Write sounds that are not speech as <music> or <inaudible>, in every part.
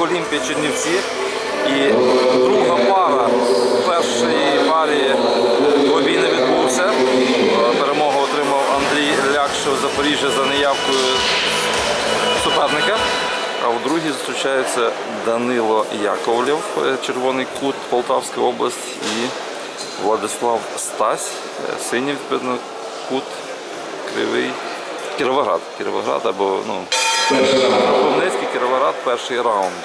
Спартак Олімпія Чернівці. І друга пара в першій парі двобій не відбувся. Е, Перемогу отримав Андрій Лякшев Запоріжжя за неявкою суперника. А у другій зустрічаються Данило Яковлєв, е, Червоний кут, Полтавська область і Владислав Стась, е, синій кут, Кривий. Кіровоград. Кіровоград або ну, Кропивницький, Кіровоград, перший раунд.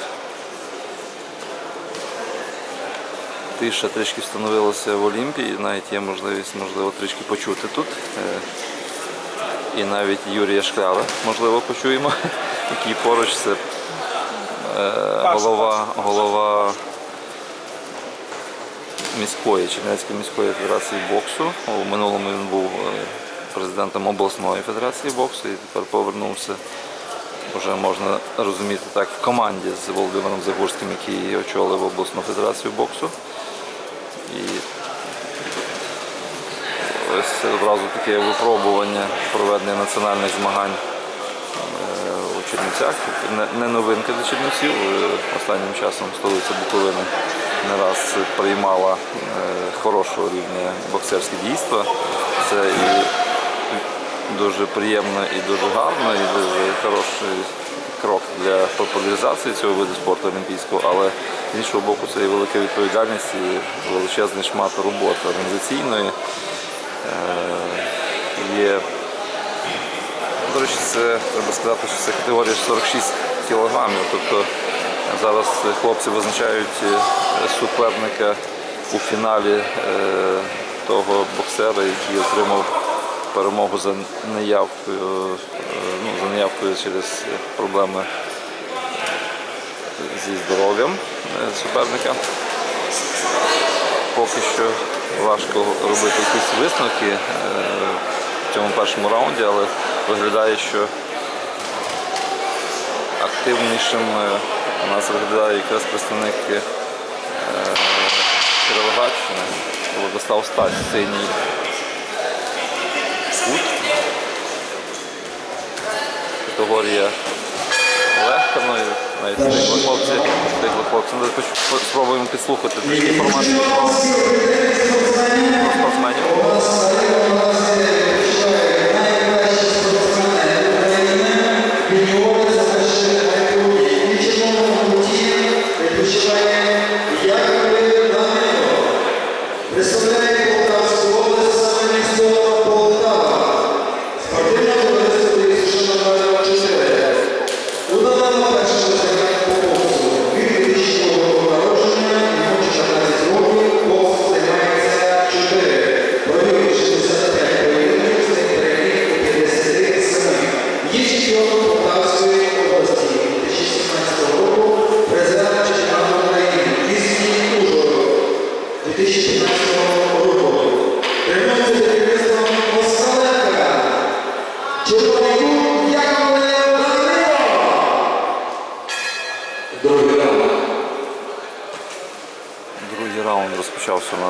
Тиша трішки встановилася в Олімпії, навіть є можливість, можливо, трішки почути тут. Е, І навіть Юрія Шкляра, можливо, почуємо, <laughs> який поруч це е, голова, голова міської, Чернівецької міської федерації боксу. У минулому він був е, президентом обласної федерації боксу і тепер повернувся. Вже можна розуміти так в команді з Володимиром Загурським, який очолив обласну федерацію боксу. І ось одразу таке випробування проведення національних змагань е, у Чернівцях. Не- новинка для Чернівців. Е, Останнім часом столиця Буковини не раз приймала е, хорошого рівня боксерські дійства. Це і дуже приємно і дуже гарно, і дуже хороший крок для популяризації цього виду спорту олімпійського, але з іншого боку це і велика відповідальність і величезний шмат роботи організаційної. Е, Є до речі, це треба сказати, що це категорія 46 кілограмів. Тобто зараз хлопці визначають е, суперника у фіналі е, того боксера, який отримав перемогу за неявкою, е, ну, за неявкою через проблеми зі здоров'ям е, суперника. Поки що важко робити якісь висновки е, в цьому першому раунді, але виглядає, що активнішим у нас виглядає якраз представник Кіровоградщини Владислав Стась, синій кут. Категорія легка, ну і навіть стигли хлопці, стигли хлопці. Ну, спробуємо підслухати трішки інформацію про спортсменів.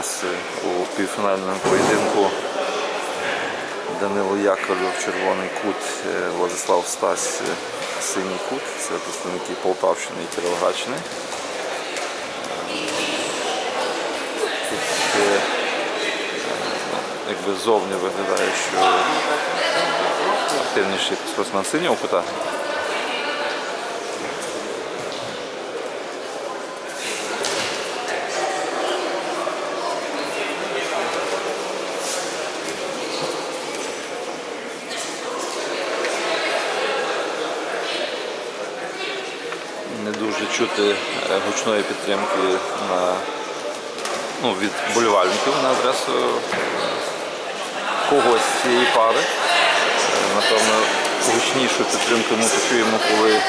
Розпочався у півфінальному поєдинку. Данило Яковлев, червоний кут, е, Владислав Стась, е, синій кут. Це представники Полтавщини і Кіровоградщини. Тут е, якби зовні виглядає, що активніший спортсмен синього кута. не дуже чути е, гучної підтримки на, ну, від болівальників на адресу е, когось з цієї пари. Е, Напевно, гучнішу підтримку ми почуємо, коли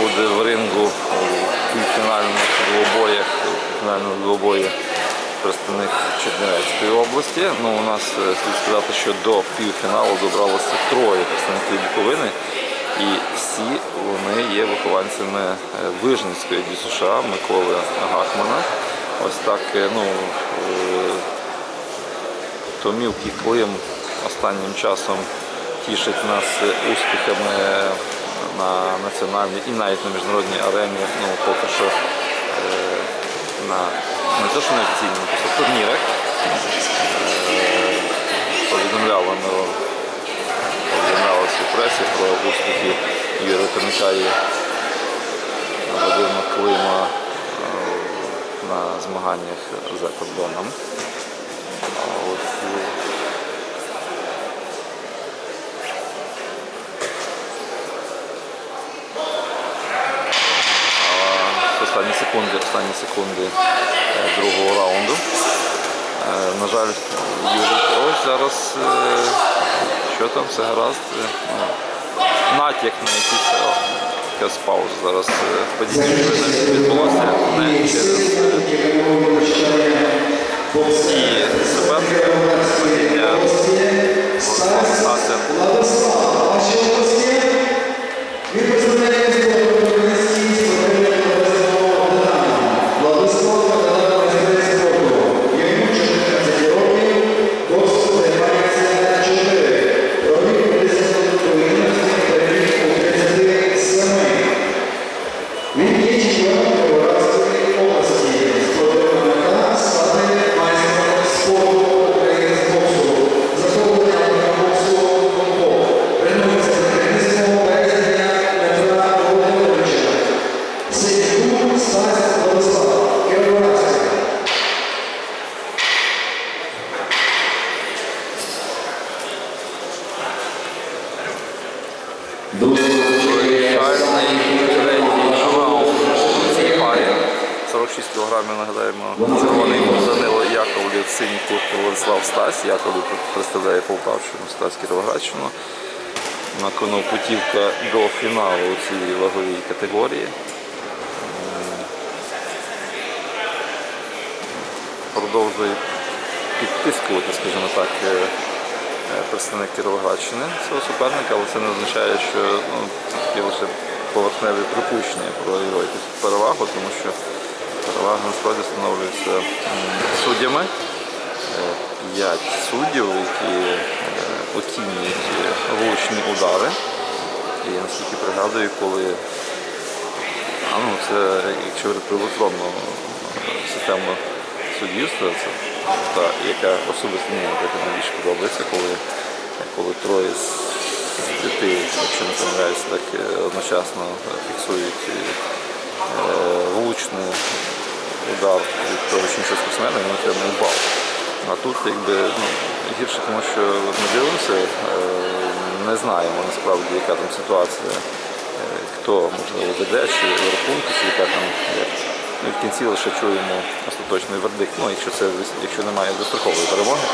буде в рингу у півфінальних двобоях, у півфінальному двобої представник Чернівецької області. Ну, у нас слід сказати, що до півфіналу добралося троє представників Буковини. І всі вони є вихованцями е, Вижницької ДЮСШ Миколи Гахмана. Ось так, е, ну, е, Томівки Клим останнім часом тішить нас успіхами на національній і навіть на міжнародній арені, ну поки що на не те, що на офіційному, турнірах. Повідомляли ми повідомлялося в пресі про успіхи Юрія і Вадима Клима е, на змаганнях за кордоном. Е, останні секунди, останні секунди е, другого раунду. На жаль, Юрій ось зараз що там, все гаразд. Е, ну, Натяк на якийсь е, якась пауза зараз подібні відбулося не через е, і суперника падіння 46 кг, нагадаємо, червоний Данило Яковлів, синій куртки Владислав Стась. Яковлів представляє Полтавщину, Стась Кіровоградщину. На кону путівка до фіналу у цій ваговій категорії. Продовжує підтискувати, скажімо так, е, е, представник Кіровоградщини свого суперника, але це не означає, що ну, такі лише поверхневі припущення про його якусь перевагу, тому що перевага насправді встановлюється м, суддями. Е, П'ять суддів, які е, оцінюють влучні удари. І наскільки пригадую, коли а ну це якщо говорити про електронну е, систему суддівства, це та, яка особисто мені наприклад, найбільше подобається, коли, коли троє з п'яти, якщо не помиляюся, так одночасно фіксують влучний удар від того чи спортсмена, і він отримує бал. А тут якби ну, гірше, тому що ми дивимося, е, не знаємо насправді, яка там ситуація, е, хто можливо веде, чи в рахунку, чи яка там. Як. Ми в кінці лише чуємо остаточний вердикт. Ну, якщо це якщо немає дострокової перемоги,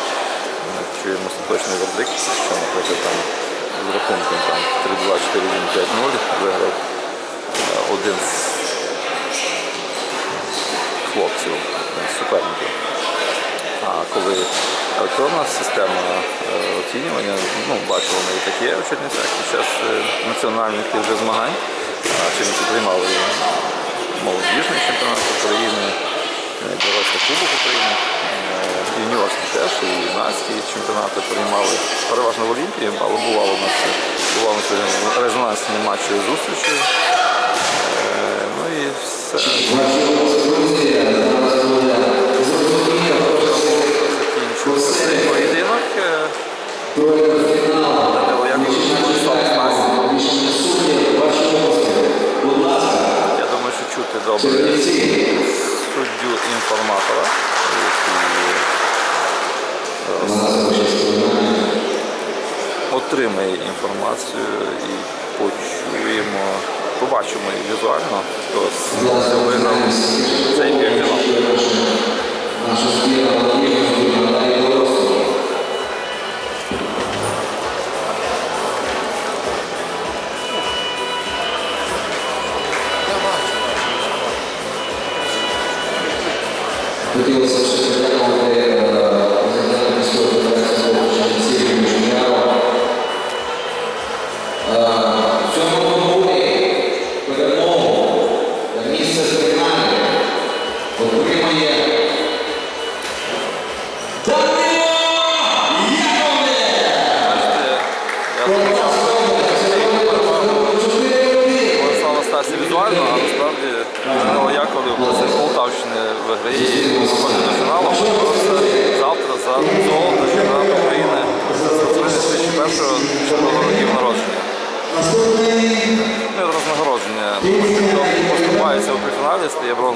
ми чуємо остаточний вердикт, що, наприклад, там з рахунком там 3-2, 4-1, 5-0 виграв е, один з хлопців, один з суперників. А коли електронна система е, оцінювання, ну, бачили ми і таке в Чернівцях під час е, національних вже змагань, а Чернівці приймали молодіжний чемпіонат України, дорослий кубок України, е, юніорський теж і юнацькі чемпіонати приймали переважно в Олімпії, але бувало у нас бувало у нас резонансні матчі зустрічі. Ну і все. Суддю інформатора, який У отримає інформацію і почуємо, побачимо її візуально, хто виграв цей півфінал. Хотілося б এবং